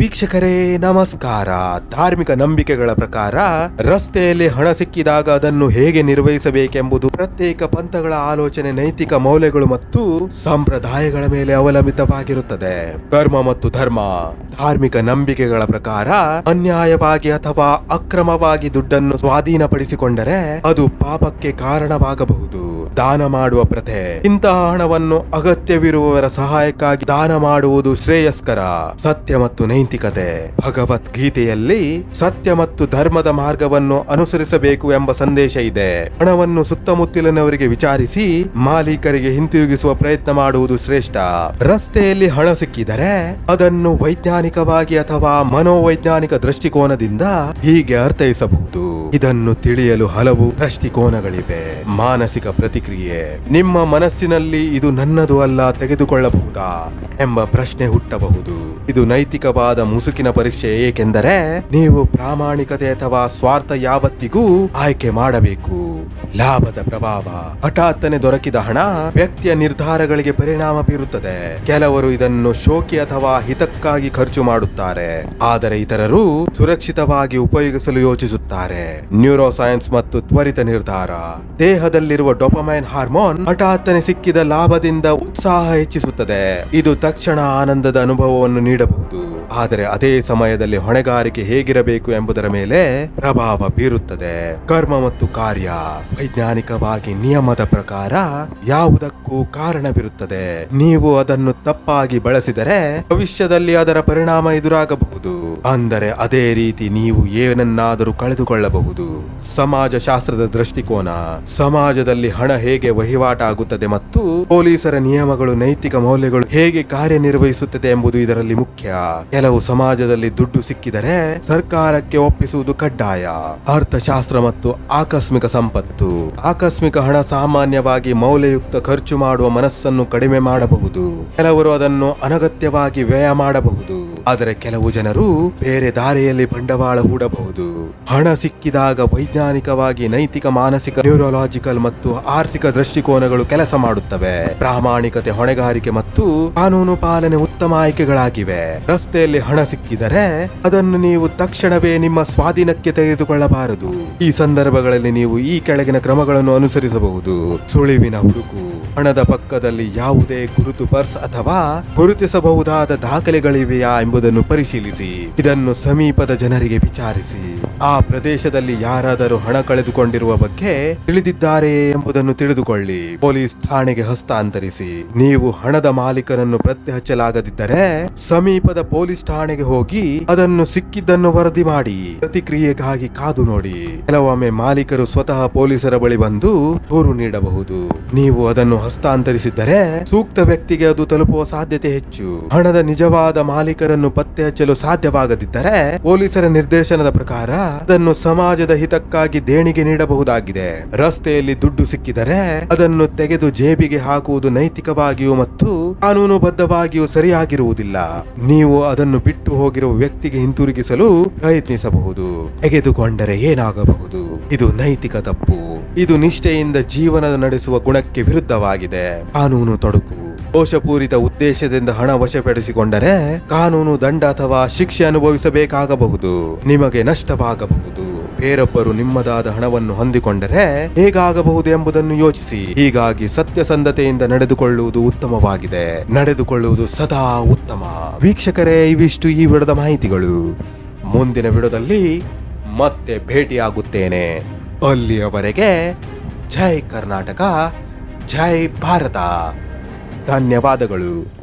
ವೀಕ್ಷಕರೇ, ನಮಸ್ಕಾರ. ಧಾರ್ಮಿಕ ನಂಬಿಕೆಗಳ ಪ್ರಕಾರ, ರಸ್ತೆಯಲ್ಲಿ ಹಣ ಸಿಕ್ಕಿದಾಗ ಅದನ್ನು ಹೇಗೆ ನಿರ್ವಹಿಸಬೇಕೆಂಬುದು ಪ್ರತ್ಯೇಕ ಪಂಥಗಳ ಆಲೋಚನೆ, ನೈತಿಕ ಮೌಲ್ಯಗಳು ಮತ್ತು ಸಂಪ್ರದಾಯಗಳ ಮೇಲೆ ಅವಲಂಬಿತವಾಗಿರುತ್ತದೆ. ಕರ್ಮ ಮತ್ತು ಧರ್ಮ, ಧಾರ್ಮಿಕ ನಂಬಿಕೆಗಳ ಪ್ರಕಾರ, ಅನ್ಯಾಯವಾಗಿ ಅಥವಾ ಅಕ್ರಮವಾಗಿ ದುಡ್ಡನ್ನು ಸ್ವಾಧೀನಪಡಿಸಿಕೊಂಡರೆ ಅದು ಪಾಪಕ್ಕೆ ಕಾರಣವಾಗಬಹುದು. ದಾನ ಮಾಡುವ ಪ್ರಥೆ, ಇಂತಹ ಹಣವನ್ನು ಅಗತ್ಯವಿರುವವರ ಸಹಾಯಕ್ಕಾಗಿ ದಾನ ಮಾಡುವುದು ಶ್ರೇಯಸ್ಕರ. ಸತ್ಯ ಮತ್ತು ನೈತಿಕತೆ ಭಗವದ್ಗೀತೆಯಲ್ಲಿ ಸತ್ಯ ಮತ್ತು ಧರ್ಮದ ಮಾರ್ಗವನ್ನು ಅನುಸರಿಸಬೇಕು ಎಂಬ ಸಂದೇಶ ಇದೆ. ಹಣವನ್ನು ಸುತ್ತಮುತ್ತಲಿನವರಿಗೆ ವಿಚಾರಿಸಿ ಮಾಲೀಕರಿಗೆ ಹಿಂತಿರುಗಿಸುವ ಪ್ರಯತ್ನ ಮಾಡುವುದು ಶ್ರೇಷ್ಠ. ರಸ್ತೆಯಲ್ಲಿ ಹಣ ಸಿಕ್ಕಿದರೆ ಅದನ್ನು ವೈಜ್ಞಾನಿಕವಾಗಿ ಅಥವಾ ಮನೋವೈಜ್ಞಾನಿಕ ದೃಷ್ಟಿಕೋನದಿಂದ ಹೀಗೆ ಅರ್ಥೈಸಬಹುದು. ಇದನ್ನು ತಿಳಿಯಲು ಹಲವು ದೃಷ್ಟಿಕೋನಗಳಿವೆ. ಮಾನಸಿಕ ಪ್ರತಿಕ್ರಿಯೆ. ನಿಮ್ಮ ಮನಸ್ಸಿನಲ್ಲಿ ಇದು ನನ್ನದು ಅಲ್ಲ ತೆಗೆದುಕೊಳ್ಳಬಹುದಾ ಎಂಬ ಪ್ರಶ್ನೆ ಹುಟ್ಟಬಹುದು. ಇದು ನೈತಿಕವಾದ ಮುಸುಕಿನ ಪರೀಕ್ಷೆ ಏಕೆಂದರೆ ನೀವು ಪ್ರಾಮಾಣಿಕತೆ ಅಥವಾ ಸ್ವಾರ್ಥ ಯಾವತ್ತಿಗೂ ಆಯ್ಕೆ ಮಾಡಬೇಕು. ಲಾಭದ ಪ್ರಭಾವ ಹಠಾತ್ತನೆ ದೊರಕಿದ ಹಣ ವ್ಯಕ್ತಿಯ ನಿರ್ಧಾರಗಳಿಗೆ ಪರಿಣಾಮ ಬೀರುತ್ತದೆ. ಕೆಲವರು ಇದನ್ನು ಶೋಕಿ ಅಥವಾ ಹಿತಕ್ಕಾಗಿ ಖರ್ಚು ಮಾಡುತ್ತಾರೆ. ಆದರೆ ಇತರರು ಸುರಕ್ಷಿತವಾಗಿ ಉಪಯೋಗಿಸಲು ಯೋಚಿಸುತ್ತಾರೆ. ನ್ಯೂರೋ ಸೈನ್ಸ್ ಮತ್ತು ತ್ವರಿತ ನಿರ್ಧಾರ. ದೇಹದಲ್ಲಿರುವ ಡೊಪಮೈನ್ ಹಾರ್ಮೋನ್ ಹಠಾತ್ತನೆ ಸಿಕ್ಕಿದ ಲಾಭದಿಂದ ಉತ್ಸಾಹ ಹೆಚ್ಚಿಸುತ್ತದೆ. ಇದು ತಕ್ಷಣ ಆನಂದದ ಅನುಭವವನ್ನು ನೀಡಬಹುದು. ಆದರೆ ಅದೇ ಸಮಯದಲ್ಲಿ ಹೊಣೆಗಾರಿಕೆ ಹೇಗಿರಬೇಕು ಎಂಬುದರ ಮೇಲೆ ಪ್ರಭಾವ ಬೀರುತ್ತದೆ. ಕರ್ಮ ಮತ್ತು ಕಾರ್ಯ ವೈಜ್ಞಾನಿಕವಾಗಿ ನಿಯಮದ ಪ್ರಕಾರ ಯಾವುದಕ್ಕೂ ಕಾರಣವಿರುತ್ತದೆ. ನೀವು ಅದನ್ನು ತಪ್ಪಾಗಿ ಬಳಸಿದರೆ ಭವಿಷ್ಯದಲ್ಲಿ ಅದರ ಪರಿಣಾಮ ಎದುರಾಗಬಹುದು. ಅಂದರೆ ಅದೇ ರೀತಿ ನೀವು ಏನನ್ನಾದರೂ ಕಳೆದುಕೊಳ್ಳಬಹುದು. ಸಮಾಜ ಶಾಸ್ತ್ರದ ದೃಷ್ಟಿಕೋನ, ಸಮಾಜದಲ್ಲಿ ಹಣ ಹೇಗೆ ವಹಿವಾಟಾಗುತ್ತದೆ ಮತ್ತು ಪೊಲೀಸರ ನಿಯಮಗಳು, ನೈತಿಕ ಮೌಲ್ಯಗಳು ಹೇಗೆ ಕಾರ್ಯನಿರ್ವಹಿಸುತ್ತದೆ ಎಂಬುದು ಇದರಲ್ಲಿ ಮುಖ್ಯ. ಕೆಲವು ಸಮಾಜದಲ್ಲಿ ದುಡ್ಡು ಸಿಕ್ಕಿದರೆ ಸರ್ಕಾರಕ್ಕೆ ಒಪ್ಪಿಸುವುದು ಕಡ್ಡಾಯ. ಅರ್ಥಶಾಸ್ತ್ರ ಮತ್ತು ಆಕಸ್ಮಿಕ ಸಂಪತ್ತು. ಆಕಸ್ಮಿಕ ಹಣ ಸಾಮಾನ್ಯವಾಗಿ ಮೌಲ್ಯಯುಕ್ತ ಖರ್ಚು ಮಾಡುವ ಮನಸ್ಸನ್ನು ಕಡಿಮೆ ಮಾಡಬಹುದು. ಕೆಲವರು ಅದನ್ನು ಅನಗತ್ಯವಾಗಿ ವ್ಯಯ ಮಾಡಬಹುದು. ಆದರೆ ಕೆಲವು ಜನರು ಬೇರೆ ದಾರಿಯಲ್ಲಿ ಬಂಡವಾಳ ಹೂಡಬಹುದು. ಹಣ ಸಿಕ್ಕಿದಾಗ ವೈಜ್ಞಾನಿಕವಾಗಿ ನೈತಿಕ ಮಾನಸಿಕ ನ್ಯೂರೋಲಾಜಿಕಲ್ ಮತ್ತು ಆರ್ಥಿಕ ದೃಷ್ಟಿಕೋನಗಳು ಕೆಲಸ ಮಾಡುತ್ತವೆ. ಪ್ರಾಮಾಣಿಕತೆ ಹೊಣೆಗಾರಿಕೆ ಮತ್ತು ಕಾನೂನು ಪಾಲನೆ ಉತ್ತಮ ಆಯ್ಕೆಗಳಾಗಿವೆ. ರಸ್ತೆಯಲ್ಲಿ ಹಣ ಸಿಕ್ಕಿದರೆ ಅದನ್ನು ನೀವು ತಕ್ಷಣವೇ ನಿಮ್ಮ ಸ್ವಾಧೀನಕ್ಕೆ ತೆಗೆದುಕೊಳ್ಳಬಾರದು. ಈ ಸಂದರ್ಭಗಳಲ್ಲಿ ನೀವು ಈ ಕೆಳಗಿನ ಕ್ರಮಗಳನ್ನು ಅನುಸರಿಸಬಹುದು. ಸುಳಿವಿನ ಹುಡುಕು, ಹಣದ ಪಕ್ಕದಲ್ಲಿ ಯಾವುದೇ ಗುರುತು ಪರ್ಸ್ ಅಥವಾ ಗುರುತಿಸಬಹುದಾದ ದಾಖಲೆಗಳಿವೆಯಾ ಎಂಬುದನ್ನು ಪರಿಶೀಲಿಸಿ. ಇದನ್ನು ಸಮೀಪದ ಜನರಿಗೆ ವಿಚಾರಿಸಿ. ಆ ಪ್ರದೇಶದಲ್ಲಿ ಯಾರಾದರೂ ಹಣ ಕಳೆದುಕೊಂಡಿರುವ ಬಗ್ಗೆ ತಿಳಿದಿದ್ದಾರೆ ಎಂಬುದನ್ನು ತಿಳಿದುಕೊಳ್ಳಿ. ಪೊಲೀಸ್ ಠಾಣೆಗೆ ಹಸ್ತಾಂತರಿಸಿ. ನೀವು ಹಣದ ಮಾಲೀಕನನ್ನು ಪತ್ತೆ ಹಚ್ಚಲಾಗದಿದ್ದರೆ ಸಮೀಪದ ಪೊಲೀಸ್ ಠಾಣೆಗೆ ಹೋಗಿ ಅದನ್ನು ಸಿಕ್ಕಿದ್ದನ್ನು ವರದಿ ಮಾಡಿ. ಪ್ರತಿಕ್ರಿಯೆಗಾಗಿ ಕಾದು ನೋಡಿ. ಕೆಲವೊಮ್ಮೆ ಮಾಲೀಕರು ಸ್ವತಃ ಪೊಲೀಸರ ಬಳಿ ಬಂದು ದೂರು ನೀಡಬಹುದು. ನೀವು ಅದನ್ನು ಹಸ್ತಾಂತರಿಸಿದ್ದರೆ ಸೂಕ್ತ ವ್ಯಕ್ತಿಗೆ ಅದು ತಲುಪುವ ಸಾಧ್ಯತೆ ಹೆಚ್ಚು. ಹಣದ ನಿಜವಾದ ಮಾಲೀಕರನ್ನು ಪತ್ತೆ ಹಚ್ಚಲು ಸಾಧ್ಯವಾಗದಿದ್ದರೆ ಪೊಲೀಸರ ನಿರ್ದೇಶನದ ಪ್ರಕಾರ ಅದನ್ನು ಸಮಾಜದ ಹಿತಕ್ಕಾಗಿ ದೇಣಿಗೆ ನೀಡಬಹುದಾಗಿದೆ. ರಸ್ತೆಯಲ್ಲಿ ದುಡ್ಡು ಸಿಕ್ಕಿದರೆ ಅದನ್ನು ತೆಗೆದು ಜೇಬಿಗೆ ಹಾಕುವುದು ನೈತಿಕವಾಗಿಯೂ ಮತ್ತು ಕಾನೂನುಬದ್ಧವಾಗಿಯೂ ಸರಿಯಾಗಿರುವುದಿಲ್ಲ. ನೀವು ಅದನ್ನು ಬಿಟ್ಟು ಹೋಗಿರುವ ವ್ಯಕ್ತಿಗೆ ಹಿಂತಿರುಗಿಸಲು ಪ್ರಯತ್ನಿಸಬಹುದು. ತೆಗೆದುಕೊಂಡರೆ ಏನಾಗಬಹುದು? ಇದು ನೈತಿಕ ತಪ್ಪು. ಇದು ನಿಷ್ಠೆಯಿಂದ ಜೀವನ ನಡೆಸುವ ಗುಣಕ್ಕೆ ವಿರುದ್ಧವಾಗಿದೆ. ಕಾನೂನು ತೊಡಕು. ದೋಷಪೂರಿತ ಉದ್ದೇಶದಿಂದ ಹಣ ವಶಪಡಿಸಿಕೊಂಡರೆ ಕಾನೂನು ದಂಡ ಅಥವಾ ಶಿಕ್ಷೆ ಅನುಭವಿಸಬೇಕಾಗಬಹುದು. ನಿಮಗೆ ನಷ್ಟವಾಗಬಹುದು. ಬೇರೊಬ್ಬರು ನಿಮ್ಮದಾದ ಹಣವನ್ನು ಹೊಂದಿಕೊಂಡರೆ ಹೇಗಾಗಬಹುದು ಎಂಬುದನ್ನು ಯೋಚಿಸಿ. ಹೀಗಾಗಿ ಸತ್ಯಸಂಧತೆಯಿಂದ ನಡೆದುಕೊಳ್ಳುವುದು ಉತ್ತಮವಾಗಿದೆ. ನಡೆದುಕೊಳ್ಳುವುದು ಸದಾ ಉತ್ತಮ. ವೀಕ್ಷಕರೇ, ಇವಿಷ್ಟು ಈ ವಿಡದ ಮಾಹಿತಿಗಳು. ಮುಂದಿನ ವಿಡದಲ್ಲಿ ಮತ್ತೆ ಭೇಟಿಯಾಗುತ್ತೇನೆ. ಅಲ್ಲಿಯವರೆಗೆ ಜೈ ಕರ್ನಾಟಕ, ಜೈ ಭಾರತ. ಧನ್ಯವಾದಗಳು.